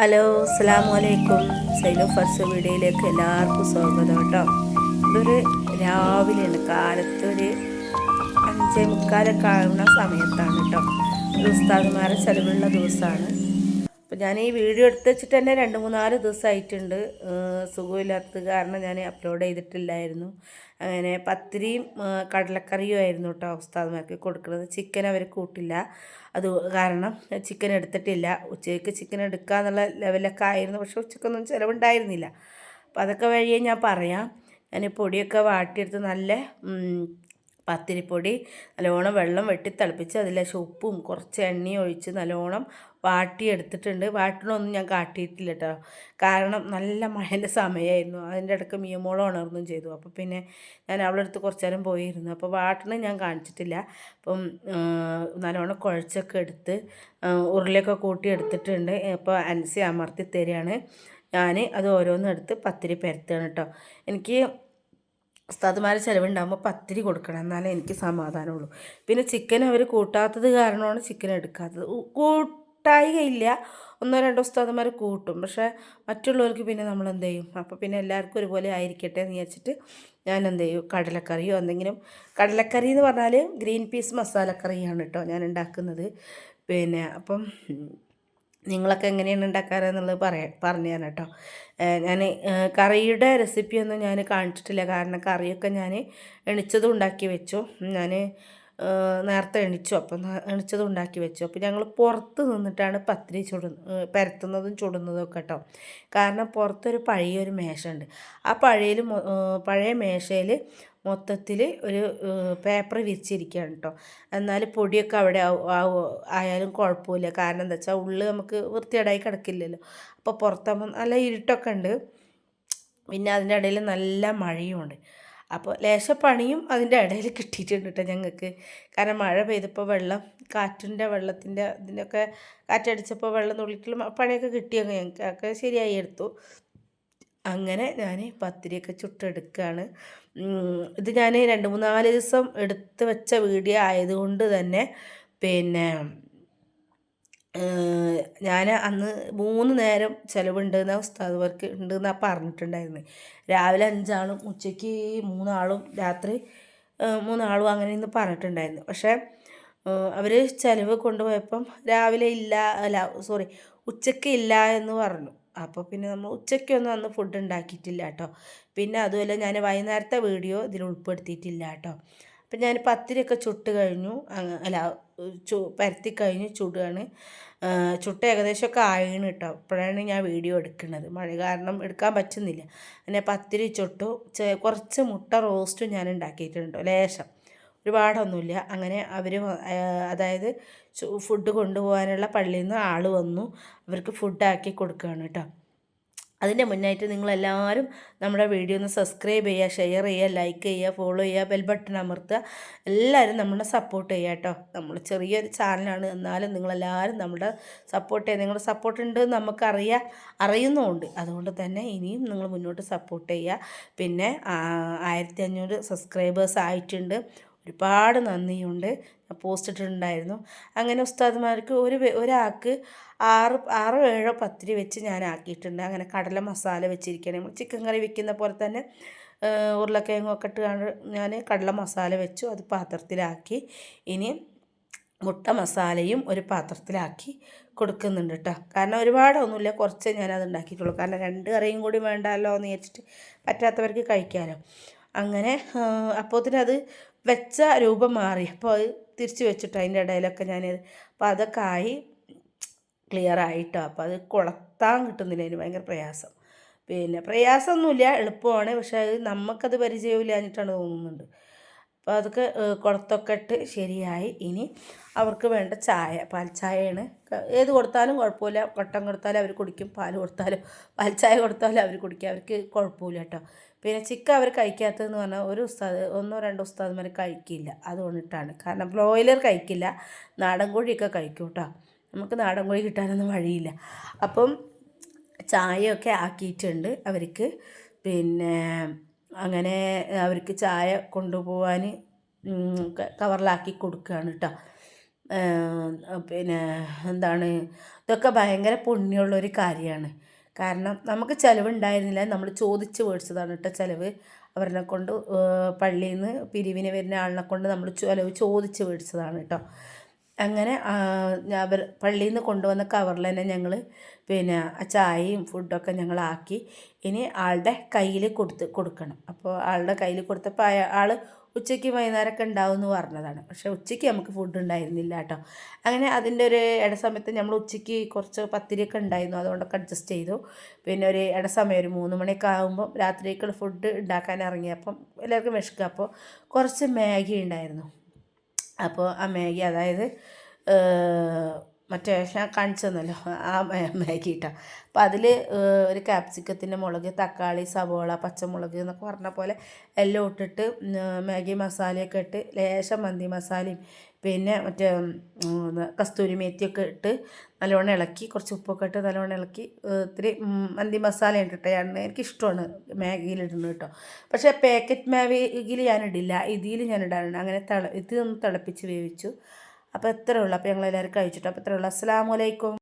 Hello അസ്സാം വലൈക്കും silo ഫർസ് വീഡിയോയിലേക്ക് എല്ലാവർക്കും സ്വാഗതം കേട്ടോ. ഇതൊരു രാവിലെയാണ്. കാലത്തൊരു അഞ്ചേ മുക്കാലൊക്കെ ആവുന്ന സമയത്താണ് കേട്ടോ. ഉസ്താദുമാരെ ചെലവുള്ള ദിവസമാണ്. അപ്പോൾ ഞാൻ ഈ വീഡിയോ എടുത്ത് വെച്ചിട്ട് തന്നെ രണ്ട് മൂന്നാൽ ദിവസമായിട്ടുണ്ട് സുഖമില്ലാത്തത് കാരണം ഞാൻ അപ്ലോഡ് ചെയ്തിട്ടില്ലായിരുന്നു. അങ്ങനെ പത്തിരിയും കടലക്കറിയും ആയിരുന്നു കേട്ടോ ഉസ്താദ്മാർക്ക് കൊടുക്കുന്നത്. ചിക്കൻ അവർ കൂട്ടില്ല. അത് കാരണം ചിക്കൻ എടുത്തിട്ടില്ല. ഉച്ചയ്ക്ക് ചിക്കൻ എടുക്കുക എന്നുള്ള ലെവലൊക്കെ ആയിരുന്നു. പക്ഷേ ഉച്ചക്കൊന്നും ചിലവുണ്ടായിരുന്നില്ല. അപ്പോൾ അതൊക്കെ വഴിയേ ഞാൻ പറയാം. ഞാൻ പൊടിയൊക്കെ വാട്ടിയെടുത്ത് നല്ല പത്തിരിപ്പൊടി നല്ലോണം വെള്ളം വെട്ടി തിളപ്പിച്ച് അതിലേക്ക് ഉപ്പും കുറച്ച് എണ്ണയും ഒഴിച്ച് നല്ലോണം വാട്ടിയെടുത്തിട്ടുണ്ട്. വാട്ടണമൊന്നും ഞാൻ കാട്ടിയിട്ടില്ല കേട്ടോ കാരണം നല്ല മഴേന്റെ സമയമായിരുന്നു അതിന്റെ ഇടയ്ക്ക് മിയമോളം ഉണർന്നും ചെയ്തു. അപ്പോൾ പിന്നെ ഞാൻ അവളുടെ അടുത്ത് കുറച്ച് നേരം പോയിരുന്നു. അപ്പോൾ വാട്ടണ ഞാൻ കാണിച്ചിട്ടില്ല. അപ്പം നല്ലോണം കുഴച്ചൊക്കെ എടുത്ത് ഉരുളിയൊക്കെ കൂട്ടി എടുത്തിട്ടുണ്ട്. അപ്പോൾ അൻസി അമർത്തി തരികയാണ്. ഞാൻ അത് ഓരോന്നും എടുത്ത് പത്തിരി പരത്തുകയാണ് കേട്ടോ എനിക്ക് ഉസ്താദുമാർ ചിലവുണ്ടാകുമ്പോൾ പത്തിരി കൊടുക്കണം. എന്നാലേ എനിക്ക് സമാധാനമുള്ളൂ. പിന്നെ ചിക്കൻ അവർ കൂട്ടാത്തത് കാരണമാണ് ചിക്കൻ എടുക്കാത്തത്. കൂട്ടായി കൂട്ടായികയില്ല. ഒന്നോ രണ്ടോ ഉസ്താദ്മാർ കൂട്ടും. പക്ഷേ മറ്റുള്ളവർക്ക് പിന്നെ നമ്മൾ എന്ത് ചെയ്യും അപ്പോൾ പിന്നെ എല്ലാവർക്കും ഒരുപോലെ ആയിരിക്കട്ടെ എന്ന് വിചാരിച്ചിട്ട് ഞാൻ എന്ത് ചെയ്യും കടലക്കറിയോ എന്തെങ്കിലും? കടലക്കറി എന്ന് പറഞ്ഞാൽ ഗ്രീൻ പീസ് മസാലക്കറിയാണ് കേട്ടോ ഞാൻ ഉണ്ടാക്കുന്നത് പിന്നെ അപ്പം നിങ്ങളൊക്കെ എങ്ങനെയാണ് ഉണ്ടാക്കാറെന്നുള്ളത് പറയാം പറഞ്ഞു തരാം കേട്ടോ. ഞാൻ കറിയുടെ റെസിപ്പിയൊന്നും ഞാൻ കാണിച്ചിട്ടില്ല. കാരണം കറിയൊക്കെ ഞാൻ എണിച്ചതും ഉണ്ടാക്കി വെച്ചു. ഞാൻ നേരത്തെ എണിച്ചു. അപ്പം എണിച്ചത് ഉണ്ടാക്കി വെച്ചു. അപ്പോൾ ഞങ്ങൾ പുറത്ത് നിന്നിട്ടാണ് പത്തിരി ചുടു പരത്തുന്നതും ചുടുന്നതും ഒക്കെ കേട്ടോ. കാരണം പുറത്തൊരു പഴയൊരു മേശയുണ്ട്. ആ പഴയിൽ പഴയ മേശയിൽ മൊത്തത്തിൽ ഒരു പേപ്പർ വിരിച്ചിരിക്കുകയാണ് കേട്ടോ എന്നാൽ പൊടിയൊക്കെ അവിടെ ആയാലും കുഴപ്പമില്ല. കാരണം എന്താ വെച്ചാൽ ഉള്ളിൽ നമുക്ക് വൃത്തികേടായി കിടക്കില്ലല്ലോ. അപ്പോൾ പുറത്താകുമ്പോൾ നല്ല ഇരുട്ടൊക്കെ ഉണ്ട്. പിന്നെ അതിന്റെ ഇടയിൽ നല്ല മഴയുമുണ്ട് അപ്പോൾ പണിയും അതിന്റെ ഇടയിൽ കിട്ടിയിട്ടുണ്ട് കേട്ടോ ഞങ്ങൾക്ക്. കാരണം മഴ പെയ്തപ്പോൾ വെള്ളം കാറ്റിന്റെ വെള്ളത്തിന്റെ ഇതിന്റെയൊക്കെ കാറ്റടിച്ചപ്പോൾ വെള്ളം തുള്ളിയിട്ടുള്ള പണിയൊക്കെ കിട്ടിയങ്ങ് ഞങ്ങൾക്ക്. ഒക്കെ ശരിയായി എടുത്തു. അങ്ങനെ ഞാൻ പത്തിരിയൊക്കെ ചുട്ടെടുക്കുകയാണ് ഇത് ഞാൻ രണ്ട് മൂന്നാൽ ദിവസം എടുത്ത് വെച്ച വീഡിയോ ആയതുകൊണ്ട് തന്നെ പിന്നെ ഞാൻ അന്ന് മൂന്ന് നേരം ചിലവുണ്ടെന്ന ഉസ്താദ് വർക്ക് ഉണ്ടെന്നാണ് പറഞ്ഞിട്ടുണ്ടായിരുന്നു. രാവിലെ അഞ്ചാളും ഉച്ചയ്ക്ക് മൂന്നാളും രാത്രി മൂന്നാളും അങ്ങനെ ഇന്ന് പറഞ്ഞിട്ടുണ്ടായിരുന്നു. പക്ഷേ അവർ ചിലവ് കൊണ്ടുപോയപ്പം രാവിലെ ഇല്ല അല്ല സോറി ഉച്ചയ്ക്ക് ഇല്ല എന്ന് പറഞ്ഞു. അപ്പോൾ പിന്നെ നമ്മൾ ഉച്ചയ്ക്കൊന്നും അന്ന് ഫുഡ് ഉണ്ടാക്കിയിട്ടില്ല കേട്ടോ പിന്നെ അതുമല്ല ഞാൻ വൈകുന്നേരത്തെ വീഡിയോ ഇതിൽ ഉൾപ്പെടുത്തിയിട്ടില്ല കേട്ടോ അപ്പം ഞാൻ പത്തിരിയൊക്കെ ചുട്ട് കഴിഞ്ഞു. അല്ല ചു പരത്തി കഴിഞ്ഞു ചുടുകയാണ് ചുട്ട് ഏകദേശമൊക്കെ ആയിണ് കേട്ടോ അപ്പോഴാണ് ഞാൻ വീഡിയോ എടുക്കുന്നത്. മഴ കാരണം എടുക്കാൻ പറ്റുന്നില്ല. പിന്നെ പത്തിരി ചുട്ടു. കുറച്ച് മുട്ട റോസ്റ്റും ഞാൻ ഉണ്ടാക്കിയിട്ടുണ്ട് ലേശം. ഒരുപാടൊന്നുമില്ല. അങ്ങനെ അവർ അതായത് ഫുഡ് കൊണ്ടുപോകാനുള്ള പള്ളിയിൽ നിന്ന് ആൾ വന്നു. അവർക്ക് ഫുഡാക്കി കൊടുക്കുകയാണ് കേട്ടോ. അതിന്റെ മുന്നായിട്ട് നിങ്ങളെല്ലാവരും നമ്മുടെ വീഡിയോ ഒന്ന് സബ്സ്ക്രൈബ് ചെയ്യുക ഷെയർ ചെയ്യുക ലൈക്ക് ചെയ്യുക ഫോളോ ചെയ്യുക ബെൽ ബട്ടൺ അമർത്തുക. എല്ലാവരും നമ്മളെ സപ്പോർട്ട് ചെയ്യുക കേട്ടോ. നമ്മൾ ചെറിയൊരു ചാനലാണ് എന്നാലും നിങ്ങളെല്ലാവരും നമ്മുടെ സപ്പോർട്ട് ചെയ്യുക. നിങ്ങളുടെ സപ്പോർട്ട് ഉണ്ട് നമുക്കറിയാം അറിയുന്നുമുണ്ട്. അതുകൊണ്ട് തന്നെ ഇനിയും നിങ്ങൾ മുന്നോട്ട് സപ്പോർട്ട് ചെയ്യുക. പിന്നെ ആയിരത്തി അഞ്ഞൂറ് സബ്സ്ക്രൈബേഴ്സ് ആയിട്ടുണ്ട്. ഒരുപാട് നന്ദിയുണ്ട്. പോസ്റ്റ് ഇട്ടിട്ടുണ്ടായിരുന്നു അങ്ങനെ ഉസ്താദ്മാർക്ക് ഒരു ഒരാൾക്ക് ആറ് ആറോ ഏഴോ പത്തിരി വെച്ച് ഞാൻ ആക്കിയിട്ടുണ്ട്. അങ്ങനെ കടല മസാല വെച്ചിരിക്കുകയാണ് നമ്മൾ ചിക്കൻ കറി വെക്കുന്ന പോലെ തന്നെ ഉരുളക്കിഴങ്ങൊക്കെ ഇട്ട് ഞാൻ കടല മസാല വെച്ചു. അത് പാത്രത്തിലാക്കി. ഇനി മുട്ട മസാലയും ഒരു പാത്രത്തിലാക്കി കൊടുക്കുന്നുണ്ട് കേട്ടോ കാരണം ഒരുപാടൊന്നുമില്ല. കുറച്ചേ ഞാനത് ഉണ്ടാക്കിയിട്ടുള്ളൂ. കാരണം രണ്ട് കറിയും കൂടി വേണ്ടല്ലോ എന്ന് വിചാരിച്ചിട്ട് പറ്റാത്തവർക്ക് കഴിക്കാനോ അങ്ങനെ അപ്പോഴത്തേനും അത് വെച്ച രൂപം മാറിയപ്പോൾ അത് തിരിച്ച് വെച്ചിട്ട് അതിന്റെ ഇടയിലൊക്കെ ഞാൻ അപ്പോൾ അതൊക്കെ ആയി ക്ലിയർ ആയിട്ടോ. അപ്പോൾ അത് കൊളത്താൻ കിട്ടുന്നില്ല. അതിന് ഭയങ്കര പ്രയാസം. പിന്നെ പ്രയാസമൊന്നുമില്ല. എളുപ്പമാണ്. പക്ഷേ അത് നമുക്കത് പരിചയമില്ലാഞ്ഞിട്ടാണ് തോന്നുന്നുണ്ട്. അപ്പോൾ അതൊക്കെ കുളത്തൊക്കെ ഇട്ട് ശരിയായി. ഇനി അവർക്ക് വേണ്ട ചായ പാൽ ചായയാണ്. ഏത് കൊടുത്താലും കുഴപ്പമില്ല. കൊട്ടം കൊടുത്താലും അവർ കുടിക്കും. പാൽ കൊടുത്താലും പാൽ ചായ കൊടുത്താലും അവർ കുടിക്കും. അവർക്ക് കുഴപ്പമില്ല കേട്ടോ. പിന്നെ ചിക്കൻ അവർ കഴിക്കാത്തതെന്ന് പറഞ്ഞാൽ ഒരു ഉസ്താദ് ഒന്നോ രണ്ടോ ഉസ്താദ്മാർ കഴിക്കില്ല. അതുകൊണ്ടിട്ടാണ്. കാരണം ബ്രോയിലർ കഴിക്കില്ല. നാടൻ കോഴിയൊക്കെ കഴിക്കും കേട്ടോ നമുക്ക് നാടൻ കോഴി കിട്ടാനൊന്നും വഴിയില്ല. അപ്പം ചായയൊക്കെ ആക്കിയിട്ടുണ്ട് അവർക്ക്. പിന്നെ അങ്ങനെ അവർക്ക് ചായ കൊണ്ടുപോകാൻ കവറിലാക്കി കൊടുക്കുകയാണ് കേട്ടോ പിന്നെ എന്താണ് ഇതൊക്കെ ഭയങ്കര പുണ്യമുള്ളൊരു കാര്യമാണ്. കാരണം നമുക്ക് ചിലവുണ്ടായിരുന്നില്ല. നമ്മൾ ചോദിച്ച് മേടിച്ചതാണ് കേട്ടോ ചിലവ്. അവരെ കൊണ്ട് പള്ളിയിൽ നിന്ന് പിരിവിന് വരുന്ന ആളിനെ കൊണ്ട് നമ്മൾ ചിലവ് ചോദിച്ച് മേടിച്ചതാണ് കേട്ടോ അങ്ങനെ അവർ പള്ളിയിൽ നിന്ന് കൊണ്ടുവന്ന കവറിൽ തന്നെ ഞങ്ങൾ പിന്നെ ചായയും ഫുഡൊക്കെ ഞങ്ങളാക്കി ഇനി ആളുടെ കയ്യിൽ കൊടുത്ത് കൊടുക്കണം. അപ്പോൾ ആളുടെ കയ്യിൽ കൊടുത്തപ്പോൾ ആൾ ഉച്ചയ്ക്ക് വൈകുന്നേരമൊക്കെ ഉണ്ടാവും എന്ന് പറഞ്ഞതാണ്. പക്ഷേ ഉച്ചയ്ക്ക് നമുക്ക് ഫുഡ് ഉണ്ടായിരുന്നില്ല കേട്ടോ. അങ്ങനെ അതിന്റെ ഒരു ഇടസമയത്ത് നമ്മൾ ഉച്ചയ്ക്ക് കുറച്ച് പത്തിരിയൊക്കെ ഉണ്ടായിരുന്നു. അതുകൊണ്ടൊക്കെ അഡ്ജസ്റ്റ് ചെയ്തു. പിന്നെ ഒരു ഇടസമയം ഒരു മൂന്ന് മണിയൊക്കെ ആകുമ്പോൾ രാത്രിക്കുള്ള ഫുഡ് ഉണ്ടാക്കാൻ ഇറങ്ങിയപ്പം എല്ലാവർക്കും വിശക്കുക. അപ്പോൾ കുറച്ച് മാഗി ഉണ്ടായിരുന്നു. അപ്പോൾ ആ മാഗി അതായത് മറ്റേ ഞാൻ കാണിച്ചു തന്നല്ലോ ആ മാഗി ഇട്ടാ അപ്പോൾ അതിൽ ഒരു ക്യാപ്സിക്കത്തിന്റെ മുളക് തക്കാളി സവോള പച്ചമുളക് എന്നൊക്കെ പറഞ്ഞ പോലെ എല്ലാം ഇട്ടിട്ട് മാഗി മസാലയൊക്കെ ഇട്ട് ലേശം മന്തി മസാലയും പിന്നെ മറ്റേ കസ്തൂരി മേത്തിയൊക്കെ ഇട്ട് നല്ലോണം ഇളക്കി കുറച്ച് ഉപ്പൊക്കെ ഇട്ട് നല്ലോണം ഇളക്കി ഇത്തിരി മന്തി മസാല ഇട്ടിട്ട് ഞാൻ എനിക്കിഷ്ടമാണ് മാഗിയിലിടുന്നത് കേട്ടോ. പക്ഷേ പാക്കറ്റ് മാഗിയിൽ ഞാനിടില്ല ഇതിൽ ഞാൻ ഇടാറുണ്ട്. അങ്ങനെ തിള ഇത് ഒന്ന് തിളപ്പിച്ച് വേവിച്ചു. അപ്പോൾ എത്ര ഉള്ളൂ. അപ്പോൾ ഞങ്ങളെല്ലാവരും കഴിച്ചിട്ട്. അപ്പോൾ എത്ര ഉള്ളൂ. അസ്സാം വലൈക്കും